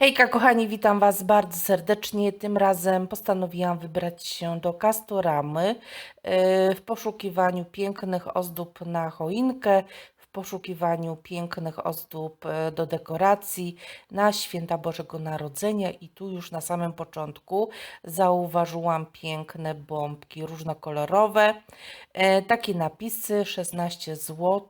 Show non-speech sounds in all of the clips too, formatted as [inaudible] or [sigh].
Hejka kochani, witam Was bardzo serdecznie. Tym razem postanowiłam wybrać się do Castoramy yy, w poszukiwaniu pięknych ozdób na choinkę, poszukiwaniu pięknych ozdób yy, do dekoracji na święta Bożego Narodzenia i tu już na samym początku zauważyłam piękne bombki różnokolorowe. Yy, Takie napisy 16 zł,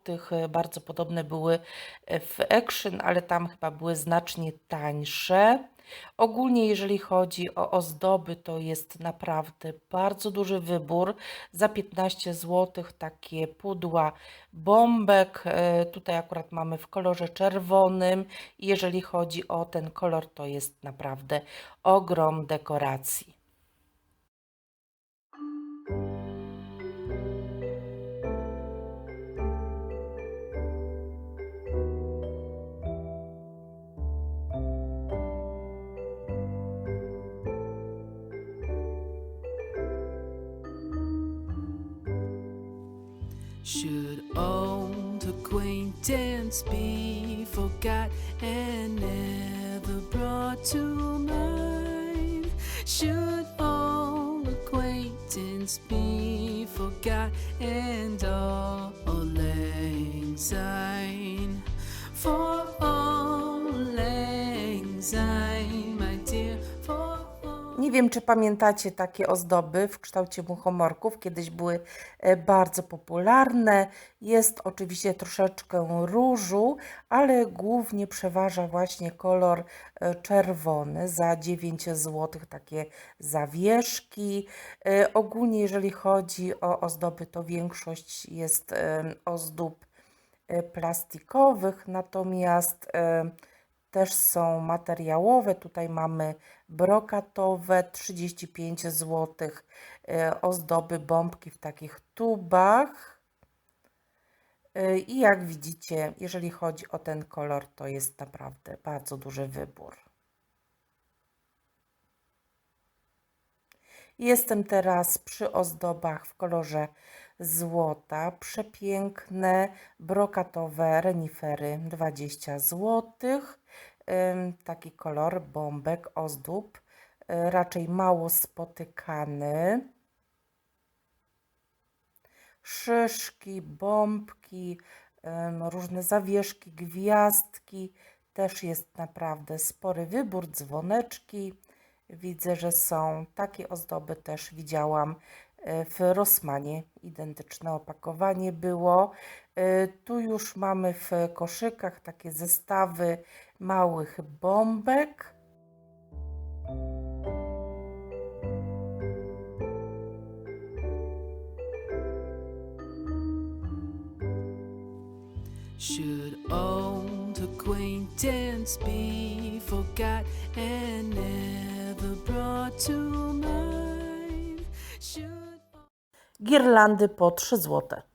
bardzo podobne były w Action, ale tam chyba były znacznie tańsze. Ogólnie, jeżeli chodzi o ozdoby, to jest naprawdę bardzo duży wybór. Za 15 zł takie pudła bombek. E, Tutaj akurat mamy w kolorze czerwonym. Jeżeli chodzi o ten kolor, to jest naprawdę ogrom dekoracji. Acquaintance be forgot and never brought to mind? Should all acquaintance be forgot and all lang syne? For all lang syne, Nie wiem, czy pamiętacie takie ozdoby w kształcie muchomorków. Kiedyś były e, bardzo popularne. Jest oczywiście troszeczkę różu, ale głównie przeważa właśnie kolor e, czerwony. Za 9 zł takie zawieszki. E, Ogólnie, jeżeli chodzi o ozdoby, to większość jest ozdób plastikowych, natomiast też są materiałowe. Tutaj mamy brokatowe 35 zł, e, ozdoby bombki w takich tubach. E, I jak widzicie, jeżeli chodzi o ten kolor, to jest naprawdę bardzo duży wybór. Jestem teraz przy ozdobach w kolorze złota. Przepiękne brokatowe renifery 20 zł. Taki kolor bombek ozdób, y, raczej mało spotykany. Szyszki, bombki, różne zawieszki, gwiazdki. Też jest naprawdę spory wybór, dzwoneczki. Widzę, że są takie ozdoby też widziałam e, w Rossmanie. Identyczne opakowanie było. E, Tu już mamy w koszykach takie zestawy małych bombek. Should old acquaintance be forgot and never brought to mind? Should Girlandy po 3 zł.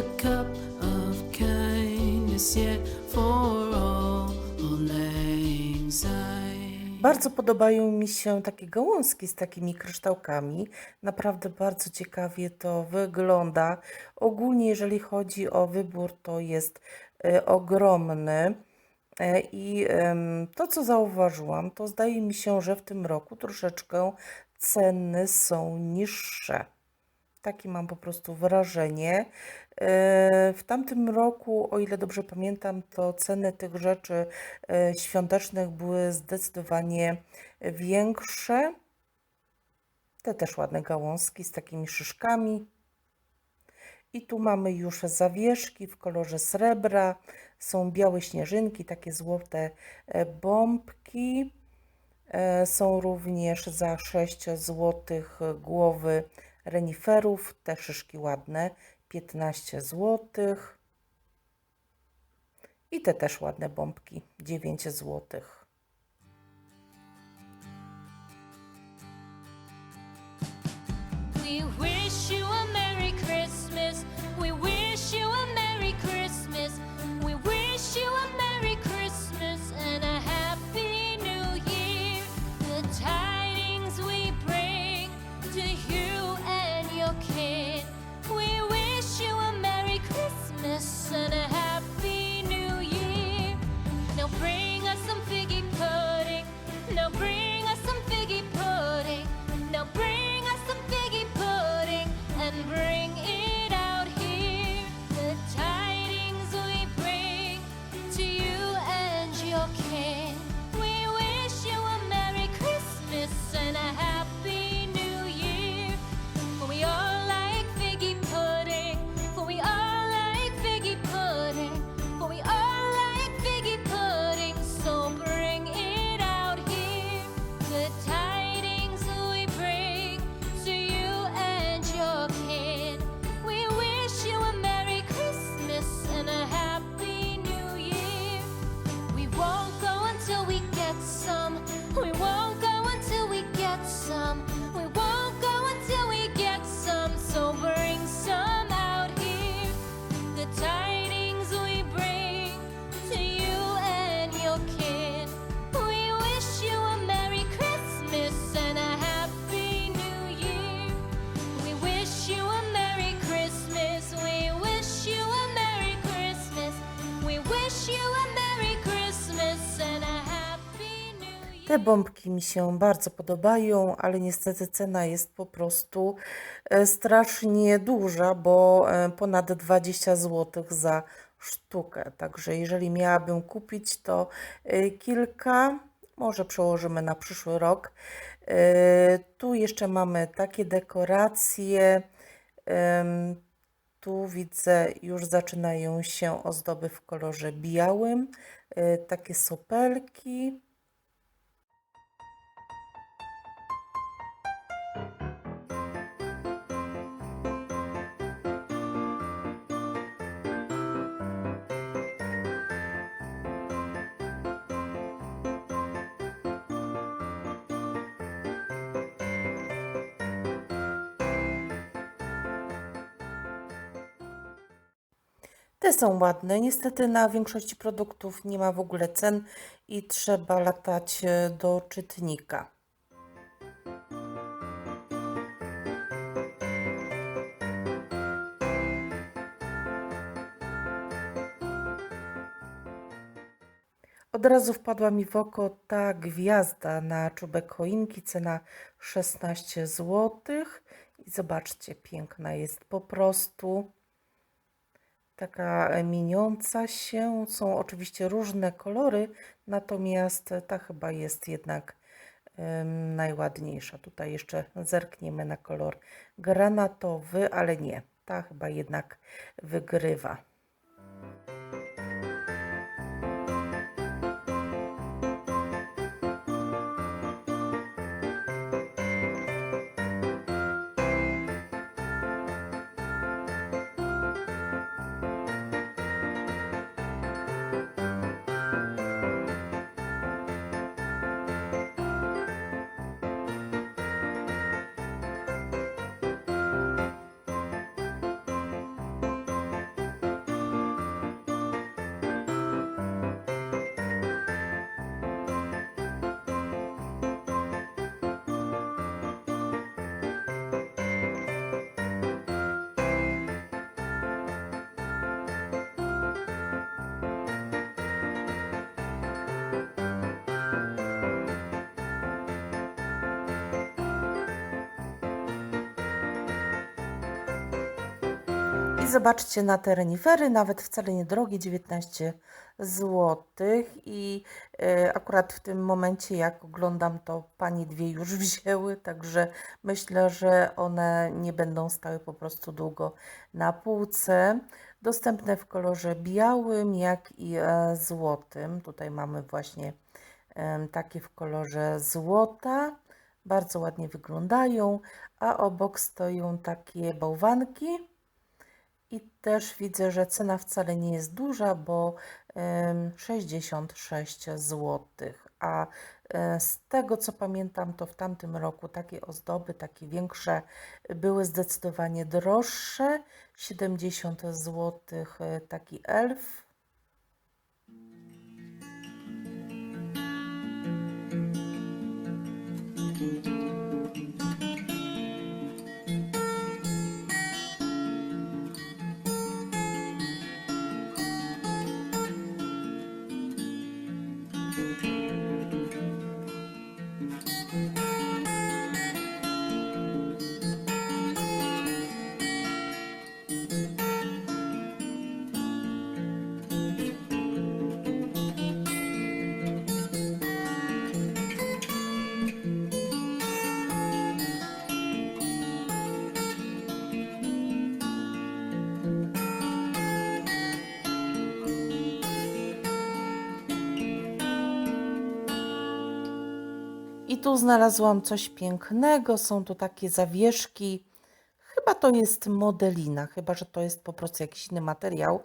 A cup of kindness yet for all syne. Bardzo podobają mi się takie gałązki z takimi kryształkami. Naprawdę bardzo ciekawie to wygląda. Ogólnie, jeżeli chodzi o wybór, to jest e, ogromny. E, I to, co zauważyłam, to zdaje mi się, że w tym roku troszeczkę ceny są niższe. Takie mam po prostu wrażenie. E, W tamtym roku, o ile dobrze pamiętam, to ceny tych rzeczy e, świątecznych były zdecydowanie większe. Te też ładne gałązki z takimi szyszkami. I tu mamy już zawieszki w kolorze srebra. Są białe śnieżynki, takie złote e, bombki. Są również za 6 zł głowy reniferów, te szyszki ładne, 15 zł. I te też ładne bombki, 9 zł. We Te bombki mi się bardzo podobają, ale niestety cena jest po prostu e, strasznie duża, bo e, ponad 20 zł za sztukę. Także jeżeli miałabym kupić, to e, kilka, może przełożymy na przyszły rok. Tu jeszcze mamy takie dekoracje. Tu widzę, już zaczynają się ozdoby w kolorze białym, takie sopelki. Te są ładne. Niestety na większości produktów nie ma w ogóle cen i trzeba latać e, do czytnika. Od razu wpadła mi w oko ta gwiazda na czubek choinki, cena 16 zł. I zobaczcie, piękna jest po prostu taka e, mieniąca się. Są oczywiście różne kolory, natomiast ta chyba jest jednak najładniejsza. Tutaj jeszcze zerkniemy na kolor granatowy, ale nie, ta chyba jednak wygrywa. Zobaczcie na te renifery, nawet wcale niedrogie, 19 zł. I e, akurat w tym momencie, jak oglądam, to pani dwie już [laughs] wzięły, także myślę, że one nie będą stały po prostu długo na półce. Dostępne w kolorze białym, jak i e, złotym. Tutaj mamy właśnie takie w kolorze złota. Bardzo ładnie wyglądają, a obok stoją takie bałwanki. I też widzę, że cena wcale nie jest duża, bo em, 66 zł. A e, z tego co pamiętam, to w tamtym roku takie ozdoby, takie większe, były zdecydowanie droższe. 70 zł taki elf. Tu znalazłam coś pięknego. Są tu takie zawieszki. Chyba to jest modelina, chyba że to jest po prostu jakiś inny materiał,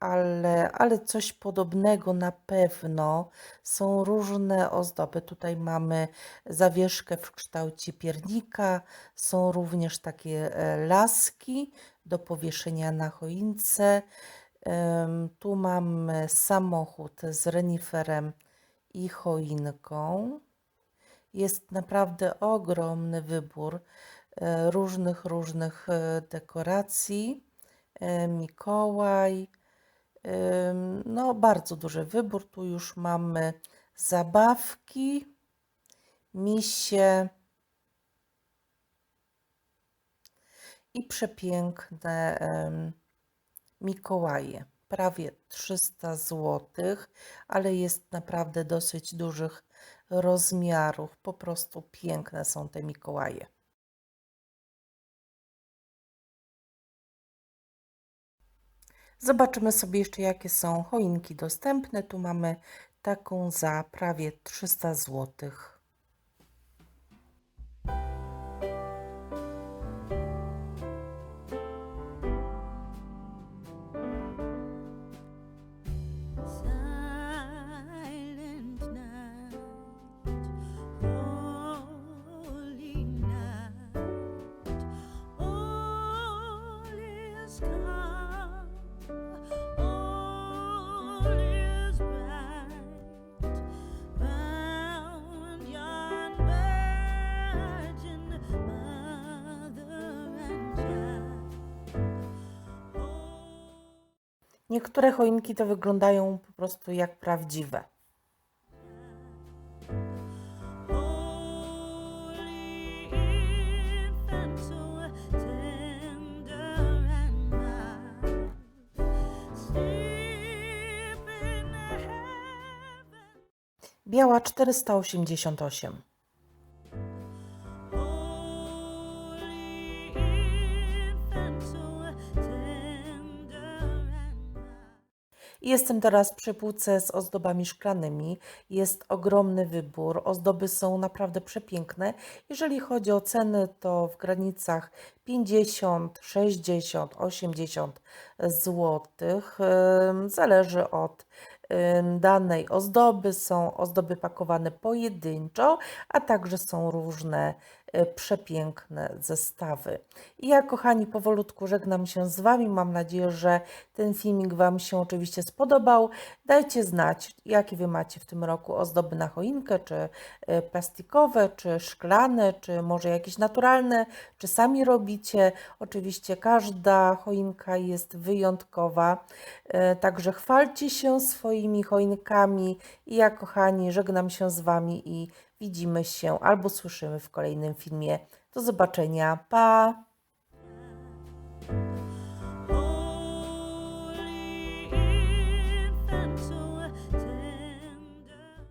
ale, ale coś podobnego na pewno. Są różne ozdoby. Tutaj mamy zawieszkę w kształcie piernika. Są również takie e, laski do powieszenia na choince. Tu mamy samochód z reniferem i choinką. Jest naprawdę ogromny wybór e, różnych, różnych e, dekoracji. E, Mikołaj, no bardzo duży wybór. Tu już mamy zabawki, misie i przepiękne Mikołaje. Prawie 300 zł, ale jest naprawdę dosyć dużych rozmiarów. Po prostu piękne są te Mikołaje. Zobaczymy sobie jeszcze, jakie są choinki dostępne. Tu mamy taką za prawie 300 zł. Niektóre choinki to wyglądają po prostu jak prawdziwe. Biała 488. Holy infant, so tender and mild. Jestem teraz przy półce z ozdobami szklanymi. Jest ogromny wybór. Ozdoby są naprawdę przepiękne. Jeżeli chodzi o ceny, to w granicach 50, 60, 80 zł. Zależy od danej ozdoby. Są ozdoby pakowane pojedynczo, a także są różne y, przepiękne zestawy. I ja, kochani, powolutku żegnam się z Wami. Mam nadzieję, że ten filmik Wam się oczywiście spodobał. Dajcie znać, jakie Wy macie w tym roku ozdoby na choinkę, czy y, plastikowe, czy szklane, czy może jakieś naturalne, czy sami robicie. Oczywiście każda choinka jest wyjątkowa, y, także chwalcie się swoimi choinkami. I ja, kochani, żegnam się z Wami i widzimy się albo słyszymy w kolejnym filmie. Do zobaczenia. Pa!